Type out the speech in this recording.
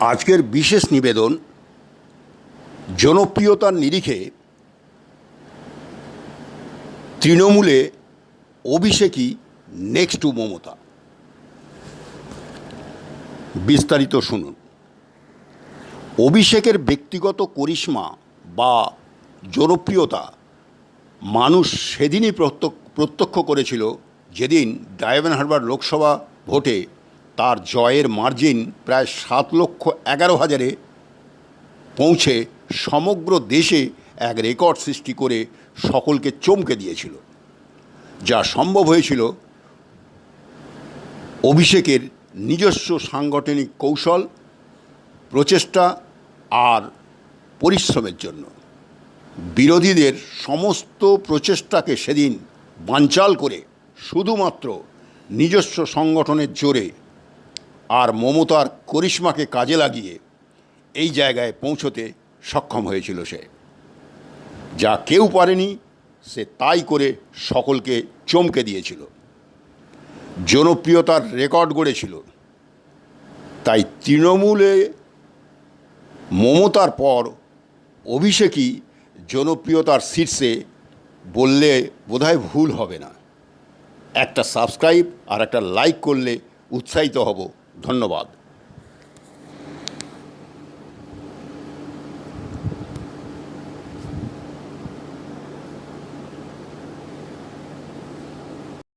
আজকের বিশেষ নিবেদন জনপ্রিয়তার নিরিখে তৃণমূলে অভিষেকই নেক্সট টু মমতা। বিস্তারিত শুনুন। অভিষেকের ব্যক্তিগত করিশ্মা বা জনপ্রিয়তা মানুষ সেদিনই প্রত্যক্ষ করেছিল যেদিন ডায়মন্ড হারবার লোকসভা ভোটে তার জয়ের মার্জিন প্রায় সাত লক্ষ এগারো হাজারে পৌঁছে সমগ্র দেশে এক রেকর্ড সৃষ্টি করে সকলকে চমকে দিয়েছিল। যা সম্ভব হয়েছিল অভিষেকের নিজস্ব সাংগঠনিক কৌশল, প্রচেষ্টা আর পরিশ্রমের জন্য। বিরোধীদের সমস্ত প্রচেষ্টাকে সেদিন বানচাল করে শুধুমাত্র নিজস্ব সংগঠনের জোরে আর মমতার করিশ্মাকে কাজে লাগিয়ে এই জায়গায় পৌঁছতে সক্ষম হয়েছিল সে। যা কেউ পারেনি, সে তাই করে সকলকে চমকে দিয়েছিল। জনপ্রিয়তার রেকর্ড গড়েছিল। তাই তৃণমূলে মমতার পর অভিষেকই জনপ্রিয়তার শীর্ষে বললে বোধহয় ভুল হবে না। একটা সাবস্ক্রাইব আর একটা লাইক করলে উৎসাহিত হব ধন্যবাদ।